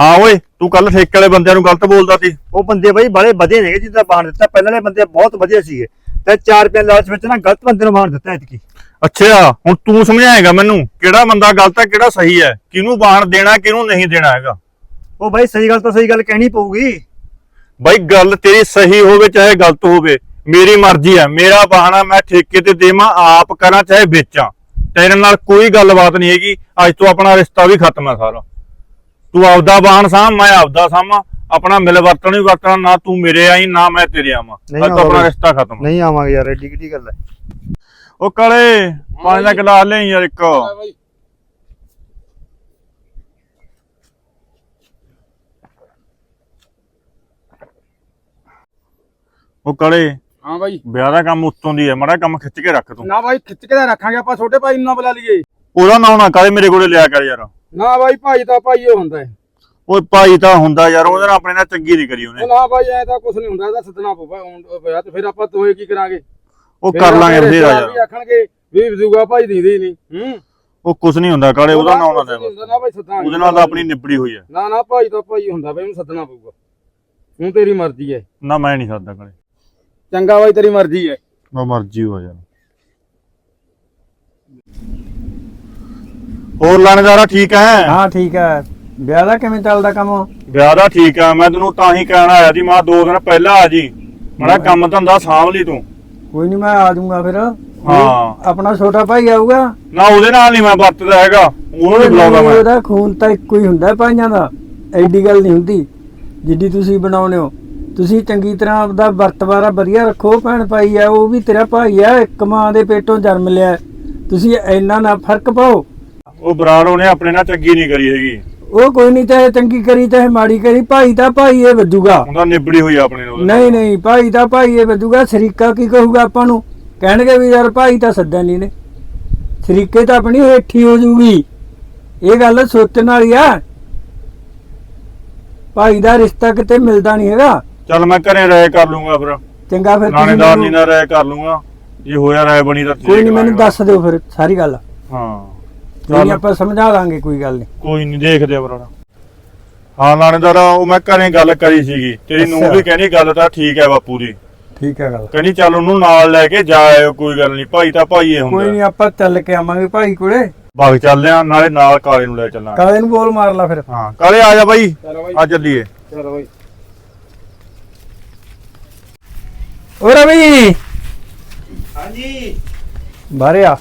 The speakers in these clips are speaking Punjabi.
ਹਾਂ ਓਏ ਤੂੰ ਕੱਲ ਠੇਕੇ ਵਾਲੇ ਬੰਦਿਆਂ ਨੂੰ ਗਲਤ ਬੋਲਦਾ ਸੀ। ਉਹ ਬੰਦੇ ਬਾਈ ਬੜੇ ਵਧੀਆ ਨੇਗੇ ਜਿੱਦਾਂ ਬਾਣ ਦਿੱਤਾ। ਪਹਿਲਾਂ ਵਾਲੇ ਬੰਦੇ ਬਹੁਤ ਵਧੀਆ ਸੀਗੇ। ਤੇ 4 ਰੁਪਏ ਲਾਲਚ ਵਿੱਚ ਨਾ ਗਲਤ ਬੰਦੇ ਨੂੰ ਬਾਣ ਦਿੱਤਾ ਇਤਕੀ ਅੱਛਾ ਹੁਣ ਤੂੰ ਸਮਝਾਏਗਾ ਮੈਨੂੰ ਕਿਹੜਾ ਬੰਦਾ ਗਲਤ ਹੈ ਕਿਹੜਾ ਸਹੀ ਹੈ? ਕਿਹਨੂੰ ਬਾਣ ਦੇਣਾ ਕਿਹਨੂੰ ਨਹੀਂ ਦੇਣਾ ਹੈਗਾ? ਉਹ ਬਾਈ ਸਹੀ ਗੱਲ ਤਾਂ ਸਹੀ ਗੱਲ ਕਹਿਣੀ ਪਊਗੀ। ਬਈ ਗੱਲ ਤੇਰੀ ਸਹੀ ਹੋਵੇ ਚਾਹੇ ਗਲਤ ਹੋਵੇ ਮੇਰੀ ਮਰਜ਼ੀ ਹੈ ਮੇਰਾ ਬਹਾਨਾ ਮੈਂ ਠੇਕੇ ਤੇ ਦੇਵਾਂ ਆਪ ਕਰਾਂ ਚਾਹੇ ਵੇਚਾਂ। ਤੇਰੇ ਨਾਲ ਕੋਈ ਗੱਲਬਾਤ ਨਹੀਂ ਹੈਗੀ ਅੱਜ ਤੋਂ ਆਪਣਾ ਰਿਸ਼ਤਾ ਵੀ ਖਤਮ ਹੈ ਸਾਰਾ। ਤੂੰ ਆਪਦਾ ਬਾਹਨ ਸਾਂਭ ਮੈਂ ਆਪਦਾ ਸਾਂਭਾਂ। ਆਪਣਾ ਮਿਲ ਵਰਤਣ ਵੀ ਵਰਤਣਾ ਨਾ ਤੂੰ ਮੇਰੇ ਆਈ ਨਾ ਮੈਂ ਤੇਰੇ ਆਵਾਂ। ਨਹੀਂ ਅੱਜ ਤੋਂ ਆਪਣਾ। ਰਿਸ਼ਤਾ ਖਤਮ। ਨਹੀਂ ਆਵਾਂਗੇ ਯਾਰ ਐਡੀ ਕਿੱਡੀ ਗੱਲ ਹੈ। ਉਹ ਕਾਲੇ ਪਾਣੀ ਦਾ ਗਲਾਸ ਲੈ ਯਾਰ ਇੱਕ। ਉਹ ਕਾਲੇ ਹਾਂ ਬਾਈ। ਵਿਆਹ ਦਾ ਕੰਮ ਉੱਤੋਂ ਦੀ ਹੈ ਮਾੜਾ ਕੰਮ ਖਿੱਚ ਕੇ ਰੱਖ ਤੂੰ। ਨਾ ਬਾਈ ਖਿੱਚ ਕੇ ਤਾਂ ਰੱਖਾਂਗੇ ਆਪਾਂ ਛੋਟੇ ਭਾਈ ਨੂੰ ਨਾ ਬੁਲਾ ਲਈਏ। ਉਹਦਾ ਨਾਂ ਨਾ ਕਾਲੇ ਮੇਰੇ ਕੋਲੇ ਲਿਆ ਕਰ ਯਾਰ। ਨਾ ਬਾਈ ਭਾਈ ਤਾਂ ਭਾਈ ਉਹ ਹੁੰਦਾ ਹੈ। ਓਏ ਭਾਈ ਤਾਂ ਹੁੰਦਾ ਯਾਰ ਉਹਦੇ ਨਾਲ ਆਪਣੇ ਨਾਲ ਚੰਗੀ ਨਹੀਂ ਕਰੀ ਉਹਨੇ। ਉਹ ਨਾ ਬਾਈ ਐ ਤਾਂ ਕੁਝ ਨਹੀਂ ਹੁੰਦਾ ਇਹਦਾ ਸੱਦਣਾ ਪਊਗਾ ਹੁਣ ਪਿਆ ਤੇ ਫਿਰ ਆਪਾਂ ਦੋਏ ਕੀ ਕਰਾਂਗੇ? ਉਹ ਕਰ ਲਾਂਗੇ ਬਥੇਰਾ ਯਾਰ। ਆਖਣਗੇ ਵੀ ਵਜੂਗਾ ਭਾਈ ਦੀਦੀ ਨਹੀਂ ਹੂੰ? ਉਹ ਕੁਝ ਨਹੀਂ ਹੁੰਦਾ ਕਾਲੇ ਉਹਦਾ ਨਾਂ ਨਾ ਬਾਈ ਸੱਦਾਂਗੇ ਉਹਦੇ ਨਾਲ ਤਾਂ ਆਪਣੀ ਨਿਬੜੀ ਹੋਈ ਹੈ। ਨਾ ਨਾ ਭਾਈ ਤਾਂ ਭਾਈ ਹੁੰਦਾ ਬਈ ਉਹਨੂੰ ਸੱਦਣਾ ਪਊਗਾ ਹੁਣ ਤੇਰੀ ਮਰਜ਼ੀ ਹੈ। ਨਾ ਮੈਂ ਨਹੀਂ ਸਕਦਾ ਕਾਲੇ। ਚੰਗਾ ਬਾਈ ਤੇਰੀ ਮਰਜ਼ੀ ਹੈ। ਮੈਂ ਮਰਜ਼ੀ ਹੋ ਯਾਰ ਹੋਰ ਲਾਣੇਦਾਰਾ ਠੀਕ ਹੈ? ਹਾਂ ਠੀਕ ਹੈ। ਵਿਆਹ ਦਾ ਕਿਵੇਂ ਚੱਲਦਾ ਕੰਮ? ਵਿਆਹ ਦਾ ਠੀਕ ਆ ਮੈਂ ਤੈਨੂੰ ਤਾਂ ਹੀ ਕਹਿਣ ਆਇਆ ਸੀ ਮੈਂ ਦੋ ਦਿਨ ਪਹਿਲਾਂ ਆ ਜੀ। ਮਾੜਾ ਕੰਮ ਧੰਦਾ ਸਾਂਭ ਲਈ ਤੂੰ। ਕੋਈ ਨਹੀਂ ਮੈਂ ਆ ਜਾਊਂਗਾ ਫਿਰ। ਹਾਂ। ਆਪਣਾ ਛੋਟਾ ਭਾਈ ਆਊਗਾ? ਨਾ ਉਹਦੇ ਨਾਲ ਨਹੀਂ ਮੈਂ ਵਰਤਦਾ ਹੈਗਾ। ਉਹਨੂੰ ਨਹੀਂ ਬੁਲਾਉਂਦਾ ਮੈਂ। ਉਹਦਾ ਖੂਨ ਤਾਂ ਇੱਕੋ ਹੀ ਹੁੰਦਾ ਭਾਈਆਂ ਦਾ। ਐਡੀ ਗੱਲ ਨਹੀਂ ਹੁੰਦੀ। ਜਿੱਡੀ ਤੁਸੀਂ ਬਣਾਉਨੇ ਹੋ। ਤੁਸੀਂ ਚੰਗੀ ਤਰ੍ਹਾਂ ਆਪਦਾ ਵਰਤਵਾਰਾ ਵਧੀਆ ਰੱਖੋ ਭੈਣ ਭਾਈ ਆ ਉਹ ਵੀ ਤੇਰਾ ਭਾਈ ਆ ਇੱਕ ਮਾਂ ਦੇ ਪੇਟੋਂ ਜਨਮ ਲਿਆ। ਤੁਸੀਂ ਇੰਨਾ ਨਾ ਫ਼ਰਕ ਪਾਓ। ਉਹ ਬਰਾੜ ਉਹਨੇ ਆਪਣੇ ਨਾਲ ਚੰਗੀ ਨਹੀਂ ਕਰੀ ਹੈਗੀ। ਉਹ ਕੋਈ ਨਹੀਂ ਚਾਹੇ ਚੰਗੀ ਕਰੀ ਚਾਹੇ ਮਾੜੀ ਕਰੀ ਭਾਈ ਤਾਂ ਭਾਈ ਇਹ ਵੱਜੂਗਾ ਉਹਦਾ ਨਿਬੜੀ ਹੋਈ ਆਪਣੇ ਨਾਲ। ਨਹੀਂ ਨਹੀਂ ਭਾਈ ਤਾਂ ਭਾਈ ਇਹ ਵੱਜੂਗਾ ਸ਼ਰੀਕਾ ਕੀ ਕਹੂਗਾ ਆਪਾਂ ਨੂੰ? ਕਹਿਣਗੇ ਵੀ ਯਾਰ ਭਾਈ ਤਾਂ ਸੱਦਿਆ ਨਹੀਂ ਨੇ। ਸ਼ਰੀਕੇ ਤਾਂ ਆਪਣੀ ਹੇਠੀ ਹੋ ਜੂਗੀ। ਇਹ ਗੱਲ ਸੋਚਣ ਵਾਲੀ ਆ। ਭਾਈ ਦਾ ਰਿਸ਼ਤਾ ਕਿਤੇ ਮਿਲਦਾ ਨਹੀਂ ਹੈਗਾ। ਚੱਲ ਮੈਂ ਘਰੇ ਰਾਏ ਕਰ ਲੂੰਗਾ ਫਿਰ। ਚੰਗਾ ਫਿਰ ਨਹੀਂ ਮੈਨੂੰ- ਨਾਲ ਰਾਏ ਕਰ ਲੂੰਗਾ। ਜੇ ਹੋਇਆ ਰਾਏ ਬਣੀ ਤਾਂ ਕੋਈ ਨਹੀਂ ਮੈਨੂੰ। ਦੱਸ ਦਿਓ ਫਿਰ ਸਾਰੀ ਗੱਲ। ਹਾਂ। ਕੋਈ ਚੱਲ। ਨੀ ਆਪਾਂ ਸਮਝਾ ਦਾਂਗੇ ਕੋਈ ਗੱਲ ਨਹੀਂ। ਕੋਈ ਨਹੀਂ ਦੇਖਦੇ ਆ ਬਰਾੜਾ। ਹਾਂ ਲਾਣੇਦਾਰਾ ਉਹ ਮੈਂ ਘਰੇ ਗੱਲ ਕਰੀ ਸੀਗੀ। ਤੇਰੀ ਨੂੰ। ਵੀ ਕਹਿੰਦੀ ਗੱਲ ਤਾਂ ਠੀਕ ਹੈ ਬਾਪੂ ਦੀ। ਠੀਕ ਹੈ ਗੱਲ। ਕਹਿੰਦੀ ਚੱਲ ਉਹਨੂੰ ਨਾਲ ਲੈ ਕੇ ਜਾ ਆਇਓ ਕੋਈ ਗੱਲ ਨਹੀਂ। ਭਾਈ ਤਾਂ ਭਾਈ ਇਹ ਕੋਈ ਨਹੀਂ ਆਪਾਂ ਚੱਲ ਕੇ ਆਵਾਂਗੇ ਭਾਈ ਕੋਲੇ। ਬਾਗ ਚੱਲਦੇ ਆ ਨਾਲੇ ਨਾਲ ਕਾਲੇ ਨੂੰ ਲੈ ਚੱਲਾਂਗੇ। ਕਾਲੇ ਨੂੰ ਬੋਲ ਮਾਰ ਲਾ ਫਿਰ। ਹਾਂ ਕਾਲੇ ਆ ਜਾ ਬਾਈ। ਚਲੋ ਬਾਈ। ਆ ਚੱਲੀਏ। ਚਲੋ ਬਾਈ। ਓ ਰਵੀ। ਹਾਂਜੀ। ਬਾਹਰੇ ਆ।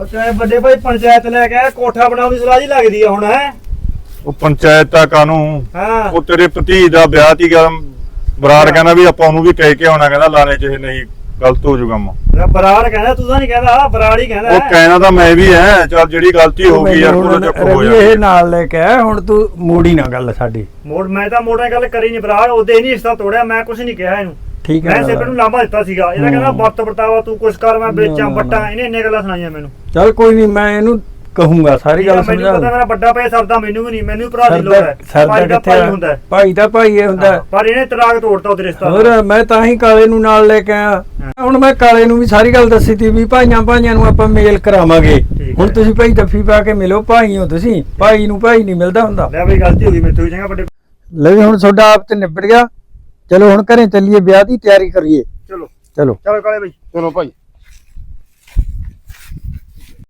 ਉਹ ਚਾਹੇ ਵੱਡੇ ਭਾਈ ਪੰਚਾਇਤ ਲੈ ਕੇ ਆਇਆ, ਕੋਠਾ ਬਣਾਉਣ ਦੀ ਸਲਾਹ ਜੀ ਲੱਗਦੀ ਆ ਹੁਣ ਹੈ? ਉਹ ਪੰਚਾਇਤ ਤਾਂ ਕਾਨੂੰ ਹਾਂ। ਉਹ ਤੇਰੇ ਭਤੀ ਦਾ ਵਿਆਹ ਤੀ ਗੱਲ ਬਰਾੜ ਕਹਿੰਦਾ ਵੀ ਆਪਾਂ ਉਹਨੂੰ ਵੀ ਕਹਿ ਕੇ ਆਉਣਾ ਕਹਿੰਦਾ ਲਾਣੇ ਚ ਇਹ ਨਹੀਂ ਗਲਤ ਹੋ ਜੂ ਕੰਮ ਮੇਰਾ ਬਰਾੜ ਕਹਿੰਦਾ ਤੂੰ ਤਾਂ ਨਹੀਂ ਕਹਿੰਦਾ ਬਰਾੜ ਹੀ ਕਹਿੰਦਾ ਉਹ ਕਹਿਣਾ ਤਾਂ ਮੈਂ ਵੀ ਐ ਚੱਲ ਜਿਹੜੀ ਗਲਤੀ ਹੋ ਗਈ ਯਾਰ ਮੈਨੂੰ ਉਹਦਾ ਹੁਣ ਚੱਕ ਹੋ ਰਵੀ ਇਹ ਜਾ ਨਾਲ ਲੈ ਕੇ ਆਇਆ ਹੁਣ ਤੂੰ ਮੋੜੀ ਨਾ ਗੱਲ ਸਾਡੀ। ਮੋੜ ਮੈਂ ਤਾਂ ਮੋੜਾਂ ਗੱਲ ਕਰੀ ਨਹੀਂ ਬਰਾੜ ਉਹਦੇ ਨਹੀਂ ਰਿਸ਼ਤਾ ਤੋੜਿਆ ਮੈਂ ਕੁਝ ਨਹੀਂ ਕਿਹਾ ਇਹਨੂੰ। ਠੀਕ ਹੈ ਮੈਂ ਸਿਰਫ ਗੱਲ। ਇਹਨੂੰ ਲਾਂਭਾ ਦਿੱਤਾ ਸੀਗਾ ਇਹਦਾ ਕਹਿੰਦਾ। ਵਰਤ ਵਰਤਾਵਾ ਤੂੰ ਕੁਛ ਕਰ ਮੈਂ ਨਾ, ਵੇਚਾਂ ਨਾ, ਬੱਟਾ ਨਾ। ਇਹਨੇ ਇੰਨੇ ਗੱਲਾਂ ਸੁਣਾਈਆਂ ਮੈਨੂੰ। ਚੱਲ ਕੋਈ ਨਹੀਂ ਮੈਂ ਇਹਨੂੰ ਕਹੂੰਗਾ ਸਾਰੀ ਗੱਲ ਮੈਨੂੰ ਸਮਝਾ ਪਤਾ ਮੇਰਾ ਵੱਡਾ ਭਾਈ ਸਰਦਾ ਮੈਨੂੰ ਵੀ ਨਹੀਂ ਮੈਨੂੰ ਵੀ ਭਰਾ ਦੀ ਲੋੜ ਹੈ। ਸਰਦਾ ਭਾਈ ਦਾ ਕਿੱਥੇ ਭਾਈ? ਹੁੰਦਾ ਹੈ। ਭਾਈ ਦਾ ਭਾਈ ਇਹ ਹੁੰਦਾ ਹੈ। ਪਰ ਇਹਨੇ ਤਲਾਕ ਤੋੜਤਾ ਉਹਦੇ ਰਿਸ਼ਤਾ। ਹੋਰ ਮੈਂ ਤਾਂ ਹੀ ਕਾਲੇ ਨੂੰ ਨਾਲ ਲੈ ਕੇ ਆਇਆ। ਹੁਣ ਮੈਂ ਕਾਲੇ ਨੂੰ ਵੀ ਸਾਰੀ ਗੱਲ ਦੱਸੀ ਤੀ ਵੀ ਭਾਈਆਂ ਭਾਈਆਂ ਨੂੰ ਆਪਾਂ ਮੇਲ ਕਰਾਵਾਂਗੇ। ਹੁਣ ਹੈ। ਤੁਸੀਂ ਭਾਈ ਜੱਫੀ ਪਾ ਕੇ ਮਿਲੋ ਭਾਈ ਹੋ ਤੁਸੀਂ। ਭਾਈ ਨੂੰ ਭਾਈ ਨਹੀਂ ਮਿਲਦਾ ਹੁੰਦਾ। ਲੈ ਬਈ ਗਲਤੀ ਹੋ ਗਈ ਮੇਰੇ ਤੋਂ ਵੀ ਚੰਗਾ ਵੱਡੇ ਲੈ ਵੀ ਹੁਣ ਤੁਹਾਡਾ ਆਪ ਤੇ ਨਿਬੜ ਗਿਆ। ਚਲੋ ਹੁਣ ਘਰੇ ਚੱਲੀਏ ਵਿਆਹ ਦੀ ਤਿਆਰੀ ਕਰੀਏ। ਚਲੋ। ਚਲੋ। ਚਲੋ ਕਾਲੇ ਬਈ। ਚਲੋ ਭਾਈ।